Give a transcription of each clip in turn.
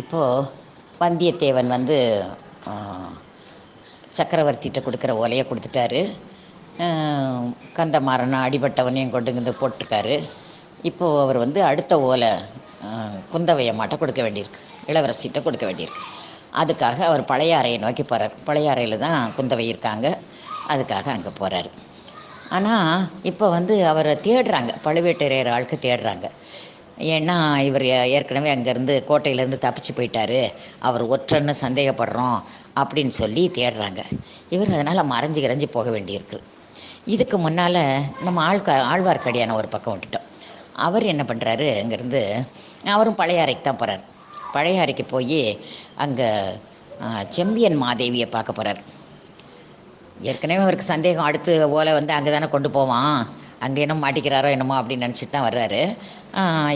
இப்போது வந்தியத்தேவன் வந்து சக்கரவர்த்திகிட்ட கொடுக்குற ஓலையை கொடுத்துட்டாரு. கந்தமாறனை அடிபட்டவனையும் கொண்டு வந்து போட்டிருக்காரு. இப்போது அவர் வந்து அடுத்த ஓலை குந்தவை அம்மாட்ட கொடுக்க வேண்டியிருக்கு. இளவரசிகிட்ட கொடுக்க வேண்டியிருக்கு. அதுக்காக அவர் பழைய அறையை நோக்கி போகிறார் பழைய அறையில் தான் குந்தவை இருக்காங்க. அதுக்காக அங்கே போகிறாரு ஆனால் இப்போ வந்து அவரை தேடுறாங்க. பழுவேட்டரையர் ஆளுக்கு தேடுறாங்க. ஏன்னா இவர் ஏற்கனவே அங்கேருந்து கோட்டையிலேருந்து தப்பிச்சு போயிட்டாரு. அவர் ஒற்றன்னு சந்தேகப்படுறோம் அப்படின்னு சொல்லி தேடுறாங்க. இவர் அதனால் மறைஞ்சு கிரைஞ்சி போக வேண்டியிருக்கு. இதுக்கு முன்னால் நம்ம ஆழ்க ஆழ்வார்க்கடியான ஒரு பக்கம் விட்டுட்டோம். அவர் என்ன பண்ணுறாரு அங்கேருந்து அவரும் பழைய அறைக்கு தான் போகிறார் பழைய அறைக்கு போய் அங்கே செம்பியன் மாதேவியை பார்க்க போகிறார் ஏற்கனவே அவருக்கு சந்தேகம் அடுத்து ஓலை வந்து அங்கே தானே கொண்டு போவான். அங்கே என்ன மாட்டிக்கிறாரோ என்னமோ அப்படின்னு நினச்சிட்டு தான் வர்றாரு.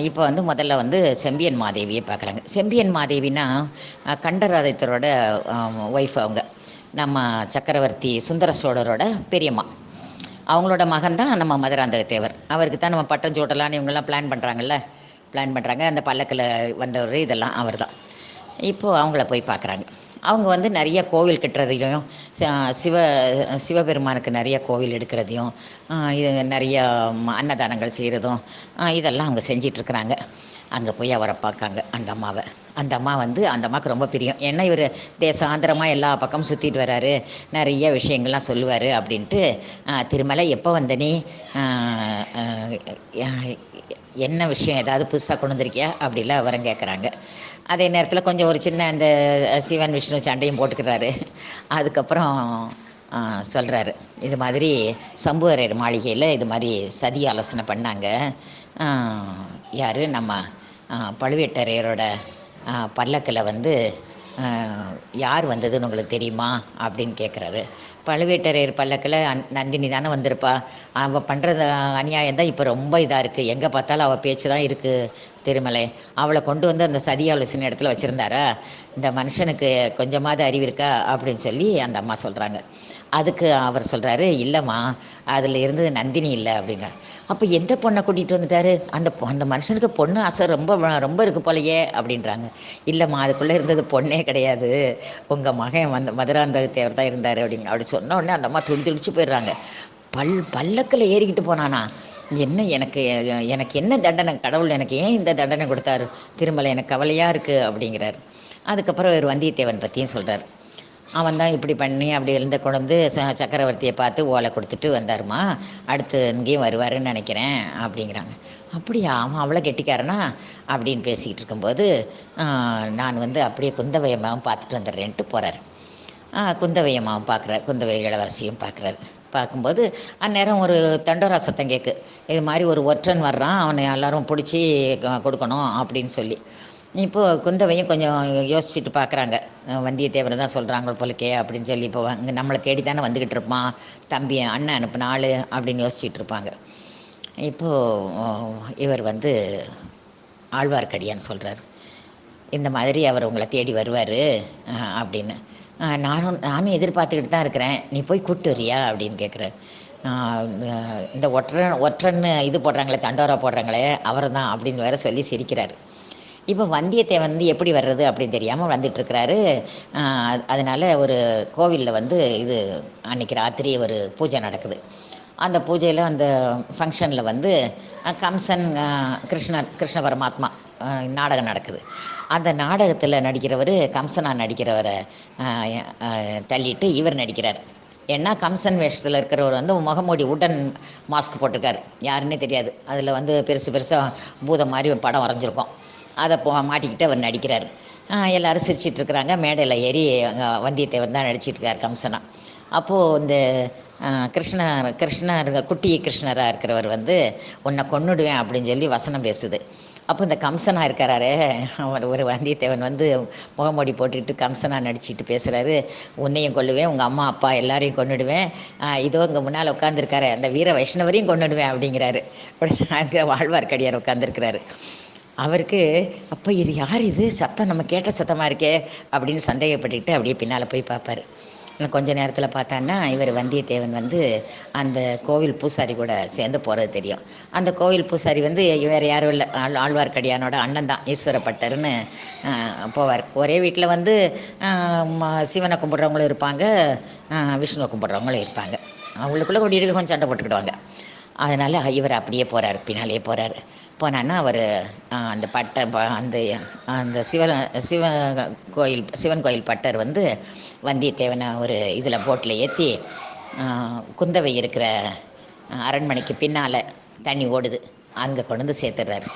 இப்போ வந்து முதல்ல வந்து செம்பியன் மாதேவியை பார்க்குறாங்க. செம்பியன் மாதேவினா கண்டராதித்தரோட ஒய்ஃப் அவங்க. நம்ம சக்கரவர்த்தி சுந்தர சோழரோட பெரியம்மா. அவங்களோட மகன் தான் நம்ம மதுராந்தக தேவர் அவருக்கு தான் நம்ம பட்டம் சூட்டலான்னு இவங்கெல்லாம் பிளான் பண்ணுறாங்கல்ல பிளான் பண்ணுறாங்க அந்த பல்லக்கில் வந்தவர் இதெல்லாம் அவர் தான் இப்போது அவங்கள போய் பார்க்குறாங்க. அவங்க வந்து நிறைய கோவில் கட்டுறதையும் சிவ சிவபெருமானுக்கு நிறைய கோவில் எடுக்கிறதையும் இது நிறைய அன்னதானங்கள் செய்கிறதும் இதெல்லாம் அவங்க செஞ்சிட்ருக்குறாங்க. அங்கே போய் அவரை பார்க்காங்க அந்த அம்மாவை. அந்த அம்மா வந்து அந்த அம்மாவுக்கு ரொம்ப பிரியம். ஏன்னா இவர் தேசாந்திரமாக எல்லா பக்கமும் சுற்றிட்டு வராரு நிறைய விஷயங்கள்லாம் சொல்லுவார் அப்படின்ட்டு திருமலை எப்போ வந்த நீ என்ன விஷயம் ஏதாவது புதுசாக கொண்டு வந்திருக்கியா? அப்படிலாம் அவரும் கேட்குறாங்க அதே நேரத்தில் கொஞ்சம் ஒரு சின்ன அந்த சிவன் விஷ்ணு சண்டையும் போட்டுக்கிறாரு. அதுக்கப்புறம் சொல்கிறாரு இது மாதிரி சம்புவரையர் மாளிகையில் இது மாதிரி சதி ஆலோசனை பண்ணாங்க. யார்? நம்ம பழுவேட்டரையரோட பல்லக்கில் வந்து யார் வந்ததுன்னு உங்களுக்கு தெரியுமா? அப்படின்னு கேட்குறாரு பழுவேட்டரையர் பல்லக்கில் அந் நந்தினி தானே வந்திருப்பா. அவள் பண்ணுறது அநியாயம் தான் இப்போ ரொம்ப இதாக இருக்குது எங்கே பார்த்தாலும் அவள் பேச்சு தான் இருக்குது திருமலை. அவளை கொண்டு வந்து அந்த சதி ஆலோசனை இடத்துல வச்சுருந்தாரா? இந்த மனுஷனுக்கு கொஞ்சமாவது அறிவு இருக்கா? அப்படின்னு சொல்லி அந்த அம்மா சொல்கிறாங்க அதுக்கு அவர் சொல்கிறாரு இல்லைம்மா அதில் இருந்தது நந்தினி இல்லை அப்படின்னா அப்போ எந்த பொண்ணை கூட்டிகிட்டு வந்துட்டாரு? அந்த அந்த மனுஷனுக்கு பொண்ணு ஆசை ரொம்ப ரொம்ப இருக்குது போலையே அப்படின்றாங்க. இல்லைம்மா அதுக்குள்ளே இருந்தது பொண்ணே கிடையாது. உங்கள் மகன் வந்து மதுராந்தக தேவர் தான் இருந்தார் அப்படிங்க அப்படி சொன்ன உடனே அந்த அம்மா துடி துடிச்சு போயிடுறாங்க. பல் பல்லக்கில் ஏறிக்கிட்டு போனானா? என்ன எனக்கு எனக்கு என்ன தண்டனை? கடவுள் எனக்கு ஏன் இந்த தண்டனை கொடுத்தாரு? திருமலை எனக்கு கவலையாக இருக்குது அப்படிங்கிறார். அதுக்கப்புறம் ஒரு வந்தியத்தேவன் பற்றியும் சொல்கிறார் அவன் தான் இப்படி பண்ணி அப்படி இருந்த கொண்டு ச சக்கரவர்த்தியை பார்த்து ஓலை கொடுத்துட்டு வந்தாருமா. அடுத்து இங்கேயும் வருவாருன்னு நினைக்கிறேன் அப்படிங்கிறாங்க. அப்படியா? அவன் அவ்வளோ கெட்டிக்காரனா? அப்படின்னு பேசிக்கிட்டு இருக்கும்போது நான் வந்து அப்படியே குந்தவையம்மாவும் பார்த்துட்டு வந்துடுறேன்ட்டு போகிறார் குந்தவையம்மாவும் பார்க்குறாரு குந்தவை இளவரசியும் பார்க்குறாரு. பார்க்கும்போது அந்நேரம் ஒரு தண்டோரா சத்தம் கேட்கு இது மாதிரி ஒரு ஒற்றன் வர்றான் அவனை எல்லாரும் பிடிச்சி கொடுக்கணும் அப்படின்னு சொல்லி. இப்போது குந்தவையும் கொஞ்சம் யோசிச்சுட்டு பார்க்குறாங்க. வந்தியத்தேவரை தான் சொல்கிறாங்க போலக்கே அப்படின்னு சொல்லி இப்போ இங்கே நம்மளை தேடி தானே வந்துக்கிட்டு இருப்பான். தம்பி அண்ணன் அனுப்பின ஆள் அப்படின்னு யோசிச்சுட்டு இருப்பாங்க. இப்போது இவர் வந்து ஆழ்வார்க்கடியான்னு சொல்கிறார் இந்த மாதிரி அவர் உங்களை தேடி வருவார் அப்படின்னு. நானும் நானும் எதிர்பார்த்துக்கிட்டு தான் இருக்கிறேன். நீ போய் கூப்பிட்டு வரியா? அப்படின்னு கேட்குறேன் இந்த ஒற்றன் ஒற்றன்னு இது போடுறாங்களே தண்டோரா போடுறாங்களே அவர் தான் அப்படின்னு வேற சொல்லி சிரிக்கிறார். இப்போ வந்தியத்தேவன் வந்து எப்படி வர்றது அப்படின்னு தெரியாமல் வந்துட்டுருக்கிறாரு அதனால் ஒரு கோவிலில் வந்து இது அன்றைக்கி ராத்திரி ஒரு பூஜை நடக்குது. அந்த பூஜையில் அந்த ஃபங்க்ஷனில் வந்து கம்சன் கிருஷ்ணர் கிருஷ்ண பரமாத்மா நாடகம் நடக்குது. அந்த நாடகத்தில் நடிக்கிறவர் கம்சனாக நடிக்கிறவரை தள்ளிட்டு இவர் நடிக்கிறார். ஏன்னா கம்சன் வேஷத்தில் இருக்கிறவர் வந்து முகமூடி உடன் மாஸ்க் போட்டிருக்காரு. யாருன்னே தெரியாது. அதில் வந்து பெருசு பெருசாக பூதம் மாதிரி படம் வரைஞ்சிருக்கோம். அதை போ மாட்டிக்கிட்டு அவர் நடிக்கிறார். எல்லோரும் சிரிச்சிட்ருக்குறாங்க மேடையில் ஏறி வந்தியத்தேவன் தான் நடிச்சிட்ருக்கார் கம்சனா. அப்போது இந்த கிருஷ்ணர் கிருஷ்ணர் குட்டி கிருஷ்ணராக இருக்கிறவர் வந்து உன்னை கொன்னுடுவேன் அப்படின்னு சொல்லி வசனம் பேசுது. அப்போ இந்த கம்சனாக இருக்கிறாரே அவர் ஒரு வந்தியத்தேவன் வந்து முகமூடி போட்டுக்கிட்டு கம்சனாக நடிச்சிட்டு பேசுகிறாரு உன்னையும் கொள்ளுவேன் உங்கள் அம்மா அப்பா எல்லாரையும் கொண்டுடுவேன் இதோ இங்கே முன்னால் உட்காந்துருக்காரு அந்த வீர வைஷ்ணவரையும் கொண்டுடுவேன் அப்படிங்கிறாரு. அங்கே வாழ்வார்க்கடியார் உட்காந்துருக்கிறாரு அவருக்கு அப்போ இது யார் இது? சத்தம் நம்ம கேட்ட சத்தமாக இருக்கே அப்படின்னு சந்தேகப்பட்டுக்கிட்டு அப்படியே பின்னால் போய் பார்ப்பாரு. கொஞ்ச நேரத்தில் பார்த்தான்னா இவர் வந்தியத்தேவன் வந்து அந்த கோவில் பூசாரி கூட சேர்ந்து போகிறது தெரியும். அந்த கோவில் பூசாரி வந்து வேறு யாரும் இல்லை. ஆள் ஆழ்வார்க்கடியானோட அண்ணன் தான் ஈஸ்வரப்பட்டர்னு போவார். ஒரே வீட்டில் வந்து ம- சிவனை கும்பிட்றவங்களும் இருப்பாங்க விஷ்ணுவை கும்பிட்றவங்களும் இருப்பாங்க. அவங்களுக்குள்ளே கூட்டிகிட்டு கொஞ்சம் சண்டை போட்டுக்கிடுவாங்க. அதனால் இவர் அப்படியே போகிறார் பின்னாலேயே போகிறாரு போனான்னா அவர் அந்த பட்டை ப- அந்த அந்த சிவன் சிவ கோயில் சிவன் கோயில் பட்டர் வந்து வந்தியத்தேவனை ஒரு இதில் போட்டில் ஏற்றி குந்தவை இருக்கிற அரண்மனைக்கு பின்னால் தண்ணி ஓடுது. அங்கே கொண்டு வந்து சேர்த்துடுறாரு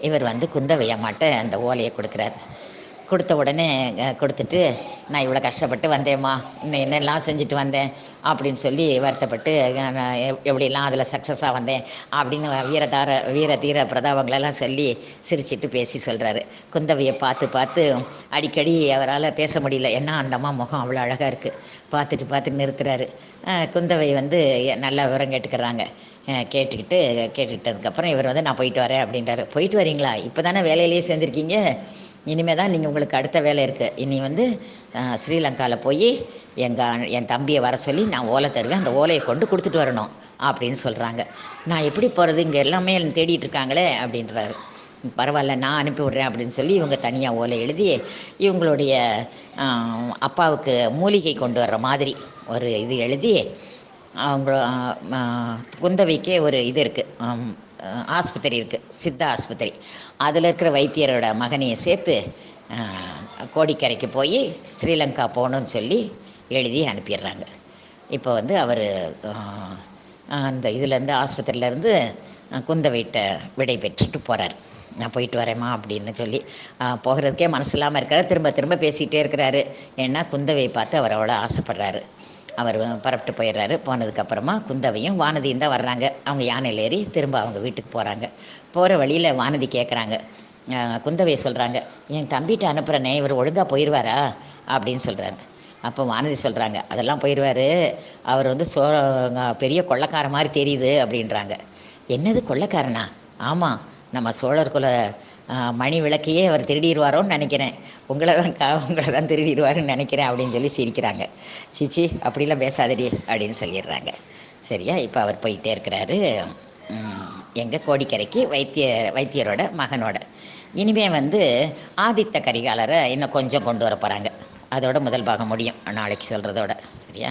இவர் வந்து குந்தவை அம்மாட்ட அந்த ஓலையை கொடுக்குறாரு. கொடுத்த உடனே கொடுத்துட்டு நான் இவ்வளோ கஷ்டப்பட்டு வந்தேம்மா. இன்னும் என்னெல்லாம் செஞ்சுட்டு வந்தேன்? அப்படின்னு சொல்லி வருத்தப்பட்டு நான் எப்படிலாம் அதில் சக்ஸஸாக வந்தேன்? அப்படின்னு வீரதார வீர தீர பிரதாபங்களெல்லாம் சொல்லி சிரிச்சிட்டு பேசி சொல்கிறாரு குந்தவையை பார்த்து பார்த்து அடிக்கடி அவரால் பேச முடியல. ஏன்னா அந்த அம்மா முகம் அவ்வளோ அழகாக இருக்குது பார்த்துட்டு பார்த்து நிறுத்துறாரு. குந்தவை வந்து நல்லா விவரம் கேட்டுக்கிறாங்க. கேட்டுக்கிட்டு கேட்டுக்கிட்டதுக்கப்புறம் இவர் வந்து நான் போயிட்டு வரேன் அப்படின்றாரு. போயிட்டு வரீங்களா? இப்போ தானே வேலையிலேயே சேர்ந்துருக்கீங்க? இனிமேல் தான் நீங்கள் உங்களுக்கு அடுத்த வேலை இருக்குது இனி வந்து ஸ்ரீலங்காவில் போய் எங்கள் என் தம்பியை வர சொல்லி நான் ஓலை தருவேன். அந்த ஓலையை கொண்டு கொடுத்துட்டு வரணும் அப்படின்னு சொல்கிறாங்க நான் எப்படி போகிறது இங்கே எல்லாமே என்னை தேடிட்டு இருக்காங்களே அப்படின்றாரு. பரவாயில்ல நான் அனுப்பி விட்றேன் அப்படின்னு சொல்லி இவங்க தனியாக ஓலை எழுதி இவங்களுடைய அப்பாவுக்கு மூலிகை கொண்டு வர்ற மாதிரி ஒரு இது எழுதி அவங்க குந்தவிக்கே குந்தவைக்கே ஒரு இது இருக்குது ஆஸ்பத்திரி இருக்குது சித்தா ஆஸ்பத்திரி. அதில் இருக்கிற வைத்தியரோட மகனையும் சேர்த்து கோடிக்கரைக்கு போய் ஸ்ரீலங்கா போகணும்னு சொல்லி எழுதி அனுப்பிடுறாங்க. இப்போ வந்து அவர் அந்த இதுலேருந்து ஆஸ்பத்திரியிலேருந்து குந்தவைகிட்ட விடை பெற்றுட்டு போகிறார் நான் போயிட்டு வரேம்மா அப்படின்னு சொல்லி போகிறதுக்கே மனசு இல்லாமல் இருக்காரு திரும்ப திரும்ப பேசிகிட்டே இருக்கிறாரு. ஏன்னா குந்தவையை பார்த்து அவர் அவ்வளோ ஆசைப்படுறாரு. அவர் பரப்பிட்டு போயிடுறாரு. போனதுக்கப்புறமா குந்தவையும் வானதியும் தான் வர்றாங்க. அவங்க யானையில் ஏறி திரும்ப அவங்க வீட்டுக்கு போகிறாங்க போகிற வழியில் வானதி கேட்குறாங்க குந்தவை சொல்கிறாங்க என் தம்பிகிட்ட அனுப்புகிறனே இவர் ஒழுங்காக போயிடுவாரா அப்படின்னு சொல்கிறாங்க அப்போ வானதி சொல்கிறாங்க அதெல்லாம் போயிடுவார் அவர் வந்து சோ பெரிய கொள்ளக்கார மாதிரி தெரியுது அப்படின்றாங்க. என்னது கொள்ளக்காரனா? ஆமாம் நம்ம சோழர் குல மணி விளக்கையே அவர் திருடிடுவாரோன்னு நினைக்கிறேன். உங்களை தான் கா உங்களை தான் திருடிடுவாருன்னு நினைக்கிறேன் அப்படின்னு சொல்லி சிரிக்கிறாங்க. சீச்சி அப்படிலாம் பேசாதடி அப்படின்னு சொல்லிடுறாங்க. சரியா? இப்போ அவர் போயிட்டே இருக்கிறாரு. எங்கள் கோடிக்கரைக்கு வைத்திய வைத்தியரோட மகனோட. இனிமே வந்து ஆதித்த கரிகாலரை இன்னும் கொஞ்சம் கொண்டு வர போகிறாங்க அதோட முதல் பாகம் முடியும். நாளைக்கு சொல்கிறதோட சரியா?